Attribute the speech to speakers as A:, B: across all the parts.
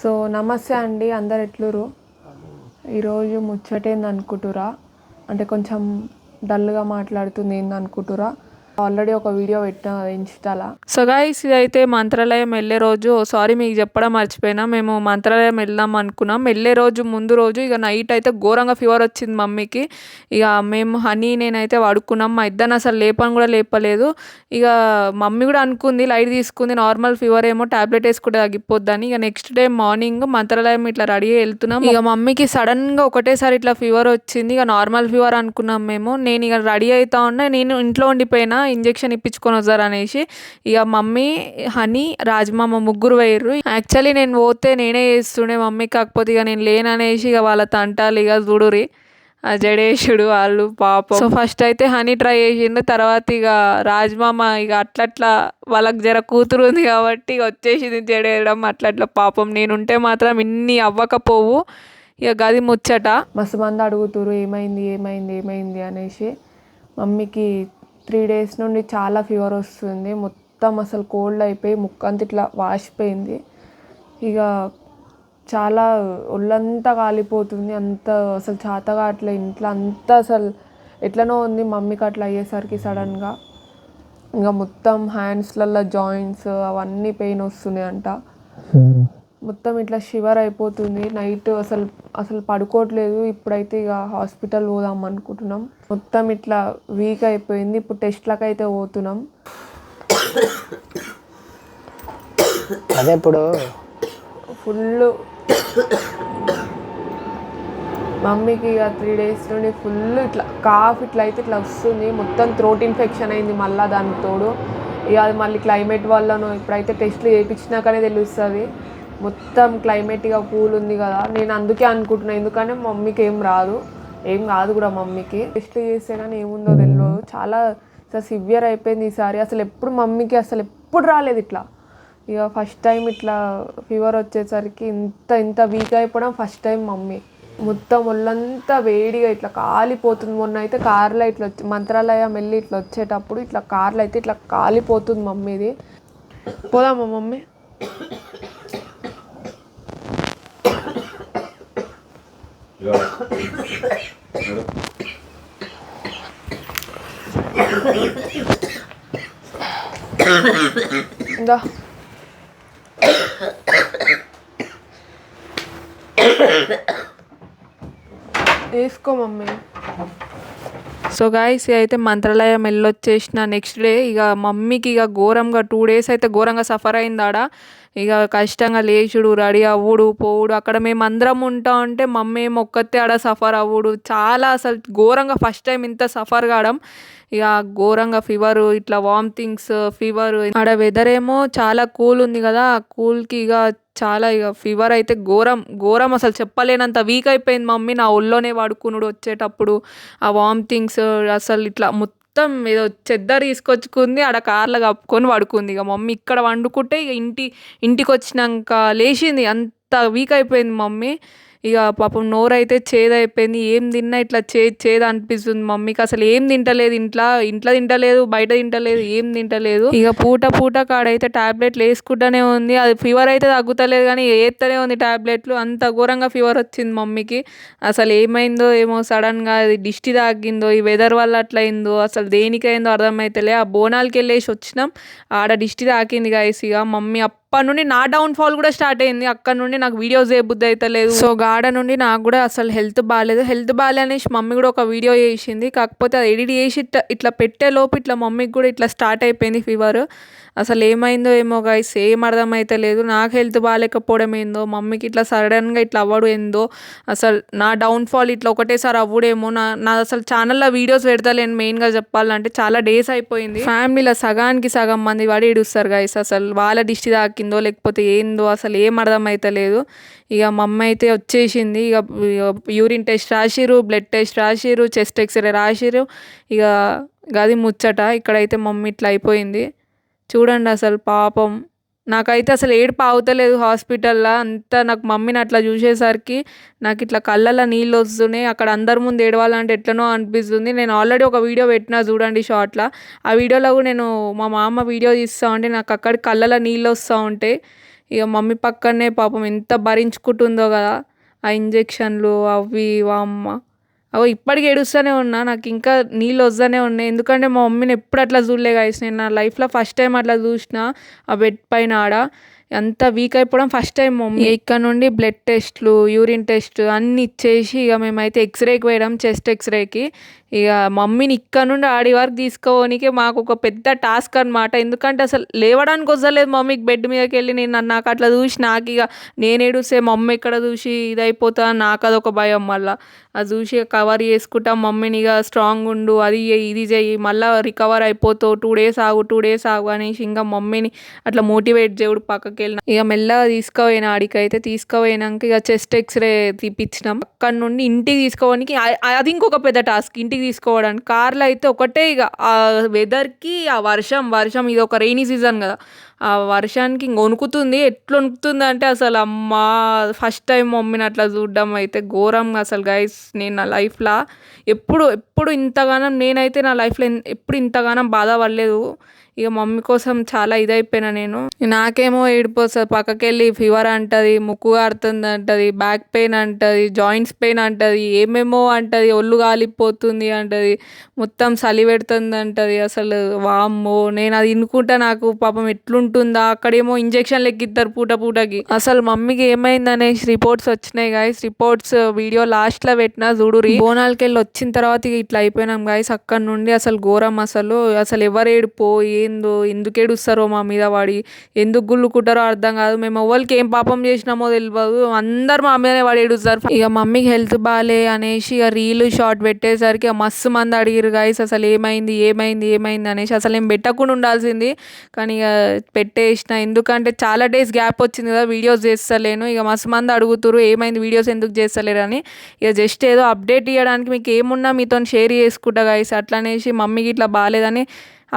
A: So నమస్తే అండి అందరు ఎట్లురు ఈరోజు ముచ్చటేంది అనుకుంటురా అంటే కొంచెం డల్గా మాట్లాడుతుంది ఏంది అనుకుంటురా ఆల్రెడీ ఒక వీడియో పెట్టిన ఇన్స్టాలా.
B: సో గైస్ ఇదైతే మంత్రాలయం వెళ్ళే రోజు. Oh, సారీ మీకు చెప్పడం మర్చిపోయినా. మేము మంత్రాలయం వెళ్దాం అనుకున్నాం. వెళ్ళే రోజు ముందు రోజు ఇక నైట్ అయితే ఘోరంగా ఫీవర్ వచ్చింది మమ్మీకి. ఇక మేము హనీ నేనైతే పడుకున్నాం మా ఇద్దరిని అసలు లేపని కూడా లేపలేదు. ఇక మమ్మీ కూడా అనుకుంది లైట్ తీసుకుంది నార్మల్ ఫీవర్ ఏమో టాబ్లెట్ వేసుకుంటే తగ్గిపోద్దని. ఇక నెక్స్ట్ డే మార్నింగ్ మంత్రాలయం ఇట్లా రెడీ వెళ్తున్నాం. ఇక మమ్మీకి సడన్గా ఒకటేసారి ఇట్లా ఫీవర్ వచ్చింది. ఇక నార్మల్ ఫీవర్ అనుకున్నాం మేము. నేను ఇక రెడీ అవుతా ఉన్నా. నేను ఇంట్లో ఉండిపోయినా. ఇంజెక్షన్ ఇప్పించుకొని వస్తారు అనేసి ఇక మమ్మీ హనీ రాజమామ ముగ్గురు పోయిర్రు. యాక్చువల్లీ నేను పోతే నేనే చేస్తుండే మమ్మీ కాకపోతే ఇక నేను లేననేసి ఇక వాళ్ళ తంటాలు ఇక చూడురి ఆ జడేషుడు వాళ్ళు పాపం. సో ఫస్ట్ అయితే హనీ ట్రై చేసిండు తర్వాత ఇక రాజ్మామ ఇక అట్లట్లా వాళ్ళకి జర కూతురు ఉంది కాబట్టి ఇక వచ్చేసింది జడేయడం అట్లట్లా పాపం. నేనుంటే మాత్రం ఇన్ని అవ్వకపోవు. ఇక గది ముచ్చట.
A: మస్తు మంది అడుగుతురు ఏమైంది ఏమైంది ఏమైంది అనేసి మమ్మీకి త్రీ డేస్ నుండి చాలా ఫీవర్ వస్తుంది. మొత్తం అసలు కోల్డ్ అయిపోయి ముక్కంతా ఇట్లా వాసిపోయింది. ఇక చాలా ఒళ్ళంతా కాలిపోతుంది. అంత అసలు చాతగా అట్లా ఇంట్లో అంతా అసలు ఎట్లనో ఉంది మమ్మీకి అట్లా అయ్యేసరికి సడన్గా. ఇంకా మొత్తం హ్యాండ్స్లలో జాయింట్స్ అవన్నీ పెయిన్ వస్తున్నాయి అంట మొత్తం ఇట్లా షివర్ అయిపోతుంది. నైట్ అసలు అసలు పడుకోవట్లేదు. ఇప్పుడైతే ఇక హాస్పిటల్ పోదాం అనుకుంటున్నాం. మొత్తం ఇట్లా వీక్ అయిపోయింది. ఇప్పుడు టెస్ట్లకు అయితే పోతున్నాం.
C: అదే ఇప్పుడు
A: ఫుల్ మమ్మీకి ఇక త్రీ డేస్ నుండి ఫుల్ ఇట్లా కాఫ్ ఇట్లా అయితే ఇట్లా వస్తుంది. మొత్తం థ్రోట్ ఇన్ఫెక్షన్ అయింది మళ్ళీ దానికి తోడు. ఇక అది మళ్ళీ క్లైమేట్ వల్లనో ఇప్పుడైతే టెస్ట్లు చేయించినాకనే తెలుస్తుంది. మొత్తం క్లైమేట్ ఇక కూల్ ఉంది కదా. నేను అందుకే అనుకుంటున్నాను ఎందుకంటే మమ్మీకి ఏం రాదు. ఏం కాదు కూడా మమ్మీకి. టెస్ట్ చేస్తే కానీ ఏముందో తెలియదు చాలా అసలు సివియర్ అయిపోయింది ఈసారి అసలు ఎప్పుడు మమ్మీకి అసలు ఎప్పుడు రాలేదు ఇట్లా. ఇక ఫస్ట్ టైం ఇట్లా ఫీవర్ వచ్చేసరికి ఇంత ఇంత వీక్ అయిపోవడం ఫస్ట్ టైం మమ్మీ. మొత్తం ఒళ్ళంతా వేడిగా ఇట్లా కాలిపోతుంది. మొన్న అయితే కార్లో ఇట్లా వచ్చి మంత్రాలయం వెళ్ళి ఇట్లా వచ్చేటప్పుడు ఇట్లా కార్లో అయితే ఇట్లా కాలిపోతుంది మమ్మీది. పోదామా మమ్మీ? ఇందా వేసుకో మమ్మీ
B: సో గాయస్ అయితే మంత్రాలయం వెళ్ళొచ్చేసిన నెక్స్ట్ డే ఇక మమ్మీకి ఇక ఘోరంగా టూ డేస్ అయితే ఘోరంగా సఫర్ అయిందాడ. ఇక కష్టంగా లేచుడు రెడీ అవ్వుడు పోవుడు. అక్కడ మేము అందరం ఉంటా ఉంటే మమ్మీ ఏమో ఆడ సఫర్ అవ్వుడు. చాలా అసలు ఘోరంగా ఫస్ట్ టైం ఇంత సఫర్ కావడం. ఇక ఘోరంగా ఫీవర్ ఇట్లా వామిటింగ్స్ ఫీవర్ ఆడ వెదర్ ఏమో చాలా కూల్ ఉంది కదా. ఆ కూల్కి ఇక చాలా ఇక ఫీవర్ అయితే ఘోరం ఘోరం అసలు చెప్పలేనంత వీక్ అయిపోయింది మమ్మీ. నా ఒళ్ళోనే పడుకునుడు వచ్చేటప్పుడు. ఆ వామిటింగ్స్ అసలు ఇట్లా మొత్తం ఏదో చెద్దరు తీసుకొచ్చుకుంది. ఆడ కార్లో కప్పుకొని పడుకుంది. ఇక మమ్మీ ఇక్కడ వండుకుంటే ఇక ఇంటి ఇంటికి వచ్చినాక లేచింది. అంత వీక్ అయిపోయింది మమ్మీ. ఇక పాపం నోరు అయితే చేదు అయిపోయింది ఏం తిన్నా ఇట్లా చే చేదు అనిపిస్తుంది మమ్మీకి. అసలు ఏం తింటలేదు ఇంట్లో ఇంట్లో తింటలేదు బయట తింటలేదు ఏం తింటలేదు. ఇక పూట పూట కాడైతే టాబ్లెట్లు వేసుకుంటూనే ఉంది. అది ఫీవర్ అయితే తగ్గుతలేదు కానీ వేస్తూనే ఉంది టాబ్లెట్లు. అంత ఘోరంగా ఫీవర్ వచ్చింది మమ్మీకి. అసలు ఏమైందో ఏమో సడన్గా అది దిష్టి తాగిందో ఈ వెదర్ వల్ల అట్లా అయిందో అసలు దేనికైందో అర్థమైతలే. ఆ బోనాలకి వెళ్ళేసి వచ్చినాం. ఆడ దిష్టి తాకింది గాయస్ ఇక మమ్మీ అప్పటి నుండి నా డౌన్ ఫాల్ కూడా స్టార్ట్ అయింది. అక్కడ నుండి నాకు వీడియోస్ ఏ బుద్ధి అయితే లేదు. సో గాడ నుండి నాకు కూడా అసలు హెల్త్ బాగాలేదు హెల్త్ బాగాలే అనేసి మమ్మీ కూడా ఒక వీడియో చేసింది. కాకపోతే అది ఎడిట్ చేసి ఇట్లా పెట్టేలోపు పెట్టే లోపు ఇట్లా మమ్మీకి కూడా ఇట్లా స్టార్ట్ అయిపోయింది ఫీవర్ అసలు ఏమైందో ఏమో గైస్ ఏం అర్థమైతే లేదు. నాకు హెల్త్ బాగాలేకపోవడం ఏందో మమ్మీకి ఇట్లా సడన్గా ఇట్లా అవ్వడం ఏందో అసలు నా డౌన్ఫాల్ ఇట్లా ఒకటేసారి అవ్వడేమో నా నా అసలు ఛానల్లో వీడియోస్ పెడతలేను మెయిన్గా చెప్పాలంటే. చాలా డేస్ అయిపోయింది. ఫ్యామిలీలో సగానికి సగం మంది వాడి ఇడుస్తారు గైస్ అసలు వాళ్ళ దిష్టి తాకిందో లేకపోతే ఏందో అసలు ఏం అర్థమైతలేదు. ఇక మా అమ్మ అయితే వచ్చేసింది. ఇక యూరిన్ టెస్ట్ రాసిరు బ్లడ్ టెస్ట్ రాసిరు చెస్ట్ ఎక్స్రే రాసిరు ఇక గది ముచ్చట ఇక్కడైతే మమ్మీ ఇట్లా అయిపోయింది. చూడండి అసలు పాపం. నాకైతే అసలు ఏడుపు ఆగుతలేదు హాస్పిటల్లో. అంతా నాకు మమ్మీని అట్లా చూసేసరికి నాకు ఇట్లా కళ్ళల్లో నీళ్ళు వస్తున్నాయి. అక్కడ అందరి ముందు ఏడవాలంటే ఎట్లనో అనిపిస్తుంది. నేను ఆల్రెడీ ఒక వీడియో పెట్టినా చూడండి షార్ట్లో. ఆ వీడియోలో కూడా నేను మా మామ వీడియో తీస్తూ ఉంటే నాకు అక్కడ కళ్ళల్లో నీళ్ళు వస్తూ ఉంటాయి ఇక మమ్మీ పక్కనే పాపం ఎంత భరించుకుంటుందో కదా. ఆ ఇంజెక్షన్లు అవి వామ్మ అవి ఇప్పటికి ఏడుస్తూనే ఉన్నా. నాకు ఇంకా నీళ్ళు వస్తూనే ఉన్నాయి. ఎందుకంటే మా మమ్మీని ఎప్పుడు అట్లా చూడలే గైస్ నేను నా లైఫ్లో ఫస్ట్ టైం అట్లా చూసిన. ఆ బెడ్ పైన ఆడ. అంత వీక్ అయిపోవడం ఫస్ట్ టైం మమ్మీ. ఇక్కడ నుండి బ్లడ్ టెస్ట్లు యూరిన్ టెస్ట్ అన్నీ ఇచ్చేసి ఇక మేమైతే ఎక్స్రేకి వేయడం చెస్ట్ ఎక్స్రేకి ఇక మమ్మీని ఇక్కడ నుండి ఆడి వరకు తీసుకోవడానికి మాకు ఒక పెద్ద టాస్క్ అనమాట ఎందుకంటే అసలు లేవడానికి వస్తలేదు మమ్మీకి బెడ్ మీదకి వెళ్ళి. నేను నన్ను నాకు అట్లా చూసి నాకు ఇక నేను ఏడుస్తే మమ్మీ ఎక్కడ చూసి ఇది అయిపోతా నాకు అదొక భయం మళ్ళీ. అది చూసి కవర్ చేసుకుంటాం మమ్మీని ఇక స్ట్రాంగ్ ఉండు అది ఇది చేయి మళ్ళీ రికవర్ అయిపోతావు టూ డేస్ ఆగు టూ డేస్ ఆగు అనేసి ఇంకా మమ్మీని అట్లా మోటివేట్ దేవుడు పక్కకి. వెళ్ళిన ఇక మెల్లగా తీసుకుపోయిన ఆడికైతే తీసుకుపోయినాక ఇక చెస్ట్ ఎక్స్రే తీపిచ్చినాం. అక్కడ నుండి ఇంటికి తీసుకోవడానికి అది ఇంకొక పెద్ద టాస్క్. ఇంటికి తీసుకోవడానికి కార్లో అయితే ఒకటే ఇక. ఆ వెదర్కి ఆ వర్షం వర్షం ఇది ఒక రైనీ సీజన్ కదా. ఆ వర్షానికి ఇంక వణుకుతుంది. ఎట్లా వణుకుతుంది అంటే అసలు అమ్మ ఫస్ట్ టైం మమ్మీని అట్లా చూడడం అయితే ఘోరంగా అసలు గైస్ నేను నా లైఫ్లో ఎప్పుడు ఎప్పుడు ఇంతగానం నేనైతే నా లైఫ్లో ఎప్పుడు ఇంతగానం బాధపడలేదు. ఇక మమ్మీ కోసం చాలా ఇదైపోయినా నేను. నాకేమో ఏడిపోతుంది పక్కకి వెళ్ళి ఫీవర్ అంటది ముక్కు కారుతుంది అంటది బ్యాక్ పెయిన్ అంటది జాయింట్స్ పెయిన్ అంటది ఏమేమో అంటది ఒళ్ళు కాలిపోతుంది అంటది మొత్తం చలి పెడుతుంది అంటది అసలు. వామ్మో నేను అది ఇనుకుంటా నాకు పాపం ఎట్లుంటుందా? అక్కడేమో ఇంజెక్షన్లు ఎక్కిస్తారు పూట పూటకి. అసలు మమ్మీకి ఏమైంది అనేసి రిపోర్ట్స్ వచ్చినాయి గాయస్ రిపోర్ట్స్ వీడియో లాస్ట్లో పెట్టినా చూడురి బోనాలకి వెళ్ళి వచ్చిన తర్వాత ఇట్లా అయిపోయినాం గాయస్ అక్కడ నుండి అసలు ఘోరం అసలు. అసలు ఎవరు ఏడిపోయి ఏందో ఎందుకు ఏడుస్తారో మా మీద వాడి ఎందుకు గుల్లుకుంటారో అర్థం కాదు. మేము ఎవరికి ఏం పాపం చేసినామో తెలియదు అందరు మా మీదనే వాడు ఏడుస్తారు. ఇక మమ్మీకి హెల్త్ బాగాలే అనేసి ఇక రీల్ షార్ట్ పెట్టేసరికి మస్తు మంది అడిగిరు గాయస్ అసలు ఏమైంది ఏమైంది ఏమైంది? అనేసి అసలు నేను పెట్టకుండా ఉండాల్సింది. కానీ ఇక పెట్టేసిన ఎందుకంటే చాలా డేస్ గ్యాప్ వచ్చింది కదా వీడియోస్ చేస్తలేను. ఇక మస్తు మంది అడుగుతారు ఏమైంది వీడియోస్ ఎందుకు చేస్తలేరు? అని. ఇక జస్ట్ ఏదో అప్డేట్ ఇవ్వడానికి మీకు ఏమున్నా మీతో షేర్ చేసుకుంటా గాయస్ అట్లనేసి మమ్మీకి ఇట్లా బాగాలేదని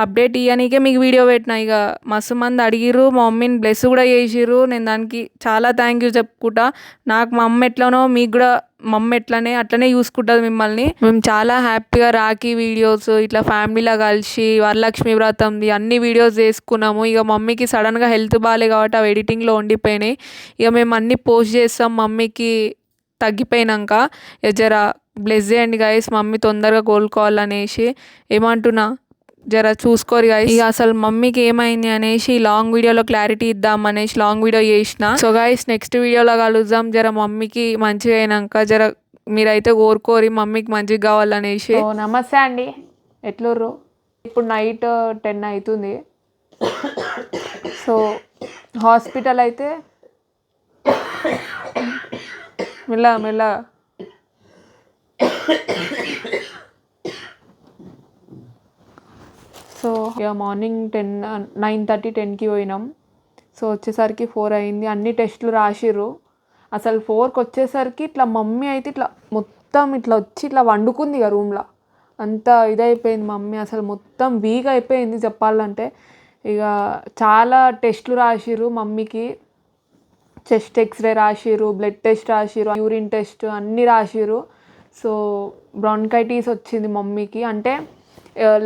B: అప్డేట్ ఇవ్వనీకే మీకు వీడియో పెట్టిన. ఇక మస్తు మంది అడిగిర్రు మా మమ్మీని బ్లెస్ కూడా చేసిర్రు. నేను దానికి చాలా థ్యాంక్ యూ చెప్పుకుంటా. నాకు మా అమ్మ ఎట్లనో మీకు కూడా మమ్మీ ఎట్లనే అట్లనే చూసుకుంటుంది మిమ్మల్ని. మేము చాలా హ్యాపీగా రాఖీ వీడియోస్ ఇట్లా ఫ్యామిలీలో కలిసి వరలక్ష్మి వ్రతంది అన్ని వీడియోస్ చేసుకున్నాము. ఇక మమ్మీకి సడన్గా హెల్త్ బాగాలే కాబట్టి అవి ఎడిటింగ్లో ఉండిపోయినాయి. ఇక మేము అన్నీ పోస్ట్ చేస్తాం మమ్మీకి తగ్గిపోయినాక. జరా బ్లెస్ చేయండి గాయస్ మమ్మీ తొందరగా కోలుకోవాలనేసి. ఏమంటున్నా? జర చూసుకోరు గాయస్ ఇక అసలు మమ్మీకి ఏమైంది అనేసి లాంగ్ వీడియోలో క్లారిటీ ఇద్దాం అనేసి లాంగ్ వీడియో చేసిన. సో గాయస్ నెక్స్ట్ వీడియోలో కలుద్దాం. జర మమ్మీకి మంచిగా అయినాక జర మీరైతే కోరుకోరి మమ్మీకి మంచిగా కావాలనేసి.
A: నమస్తే అండి. ఎట్లుర్రు? ఇప్పుడు నైట్ టెన్ అవుతుంది సో హాస్పిటల్ అయితే మెల్ల మెల్ల. సో ఇక మార్నింగ్ టెన్ నైన్ థర్టీ టెన్కి పోయినాం. సో వచ్చేసరికి ఫోర్ అయింది. అన్ని టెస్టులు రాసిర్రు. అసలు ఫోర్కి వచ్చేసరికి ఇట్లా మమ్మీ అయితే ఇట్లా మొత్తం ఇట్లా వచ్చి ఇట్లా వండుకుంది ఇక రూమ్లో. అంత ఇదైపోయింది మమ్మీ. అసలు మొత్తం వీక్ అయిపోయింది చెప్పాలంటే. ఇక చాలా టెస్టులు రాసిర్రు మమ్మీకి. చెస్ట్ ఎక్స్రే రాసిర్రు బ్లడ్ టెస్ట్ రాసిర్రు యూరిన్ టెస్ట్ అన్నీ రాసిర్రు. సో బ్రాన్కైటిస్ వచ్చింది మమ్మీకి. అంటే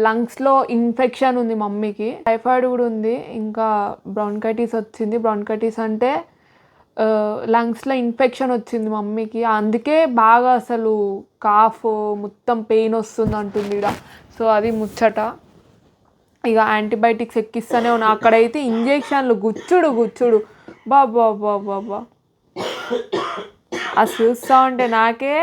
A: లంగ్స్లో ఇన్ఫెక్షన్ ఉంది మమ్మీకి. టైఫాయిడ్ కూడా ఉంది. ఇంకా బ్రాన్కైటిస్ వచ్చింది. బ్రాన్కైటిస్ అంటే లంగ్స్లో ఇన్ఫెక్షన్ వచ్చింది మమ్మీకి. అందుకే బాగా అసలు కాఫ్ మొత్తం పెయిన్ వస్తుంది అంటుంది ఇక సో అది ముచ్చట. ఇక యాంటీబయాటిక్స్ ఎక్కిస్తూనే ఉన్నా. అక్కడైతే ఇంజెక్షన్లు గుచ్చుడు గుచ్చుడు. బాబా బాబా బాబా అది చూస్తా ఉంటే నాకే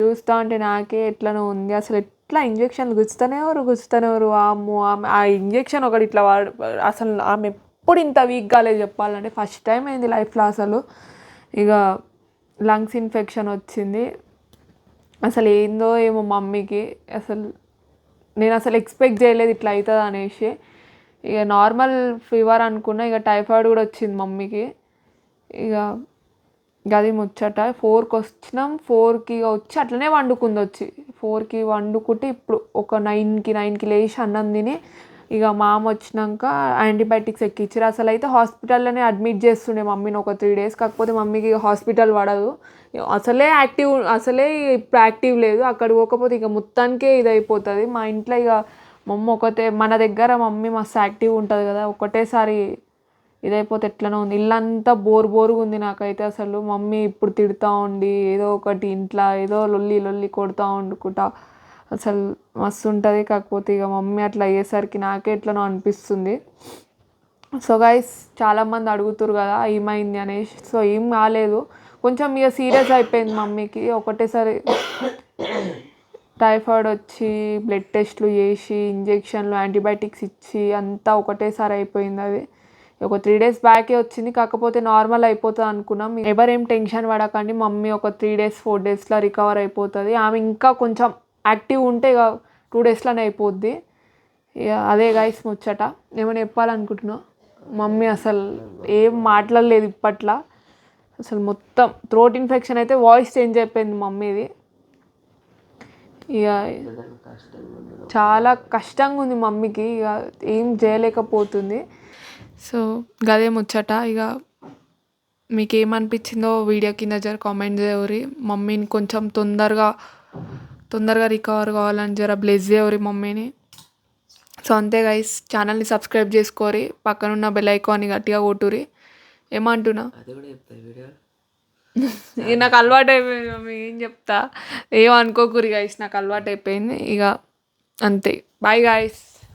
A: చూస్తా ఉంటే నాకే ఎట్లనో ఉంది. అసలు ఎట్లా ఇంజెక్షన్లు గుచ్చుతానే ఎవరు ఆమె ఆమె ఆ ఇంజెక్షన్ ఒకటి ఇట్లా వాడు అసలు ఆమె ఎప్పుడు ఇంత వీక్ కాలేదు చెప్పాలంటే ఫస్ట్ టైం అయింది లైఫ్లో అసలు. ఇక లంగ్స్ ఇన్ఫెక్షన్ వచ్చింది. అసలు ఏందో ఏమో మమ్మీకి. అసలు నేను అసలు ఎక్స్పెక్ట్ చేయలేదు ఇట్లా అవుతుంది అనేసి. ఇక నార్మల్ ఫీవర్ అనుకున్నా ఇక టైఫాయిడ్ కూడా వచ్చింది మమ్మీకి. ఇక ఇక అది ముచ్చట ఫోర్కి వచ్చినాం ఫోర్కి ఇక వచ్చి అట్లనే వండుకుంది వచ్చి. ఫోర్కి వండుకుంటే ఇప్పుడు ఒక నైన్కి నైన్కి లేచి అన్నం తిని ఇక మామ వచ్చినాక యాంటీబయాటిక్స్ ఎక్కిచ్చారు అసలు అయితే హాస్పిటల్లోనే అడ్మిట్ చేస్తుండే మమ్మీని ఒక త్రీ డేస్. కాకపోతే మమ్మీకి హాస్పిటల్ పడదు. అసలే యాక్టివ్ అసలే ఇప్పుడు యాక్టివ్ లేదు. అక్కడ పోకపోతే ఇక మొత్తానికే ఇది అయిపోతుంది మా ఇంట్లో ఇక మమ్మీ ఒకటే మన దగ్గర మమ్మీ మస్తు యాక్టివ్ ఉంటుంది కదా. ఒకటేసారి ఇదైపోతే ఎట్లనో ఉంది. ఇల్లంతా బోర్ బోరుగా ఉంది నాకైతే అసలు. మమ్మీ ఇప్పుడు తిడతా ఉండి ఏదో ఒకటి ఇంట్లో ఏదో లొల్లి లొల్లి కొడతా వండుకుంటా. అసలు మస్తు ఉంటుంది. కాకపోతే ఇక మమ్మీ అట్లా అయ్యేసరికి నాకే ఎట్లనో అనిపిస్తుంది. సో గైస్ చాలామంది అడుగుతారు కదా ఏమైంది అనేసి. సో ఏం కాలేదు. కొంచెం ఇక సీరియస్ అయిపోయింది మమ్మీకి. ఒకటేసారి టైఫాయిడ్ వచ్చి బ్లడ్ టెస్ట్లు చేసి ఇంజెక్షన్లు యాంటీబయాటిక్స్ ఇచ్చి అంతా ఒకటేసారి అయిపోయింది అది. ఒక త్రీ డేస్ బ్యాకే వచ్చింది కాకపోతే నార్మల్ అయిపోతుంది అనుకున్నాం. ఎవరేం టెన్షన్ పడకండి మమ్మీ ఒక త్రీ డేస్ ఫోర్ డేస్లో రికవర్ అయిపోతుంది. ఆమె ఇంకా కొంచెం యాక్టివ్ ఉంటే ఇక టూ డేస్లోనే అయిపోద్ది. ఇక అదే గైస్ ముచ్చట. ఏమైనా చెప్పాలనుకుంటున్నావు మమ్మీ అసలు ఏం మాట్లాడలేదు ఇప్పట్లో. అసలు మొత్తం థ్రోట్ ఇన్ఫెక్షన్ అయితే వాయిస్ చేంజ్ అయిపోయింది మమ్మీది. ఇక చాలా కష్టంగా ఉంది మమ్మీకి. ఇక ఏం చేయలేకపోతుంది.
B: సో గదే ముచ్చట ఇక మీకు ఏమనిపించిందో వీడియో కింద జర కామెంట్ చేయరి మమ్మీని కొంచెం తొందరగా తొందరగా రికవర్ కావాలని జర బ్లెస్ చేయరి మమ్మీని. సో అంతే గైస్ ఛానల్ని సబ్స్క్రైబ్ చేసుకోరి పక్కనున్న బెల్ ఐకాన్ని గట్టిగా కొట్టురి ఏమంటున్నా? ఇక నాకు అలవాటు అయిపోయింది మమ్మీ ఏం చెప్తా? ఏం అనుకోకూరి గైస్ నాకు అలవాటు అయిపోయింది. ఇక అంతే. Bye guys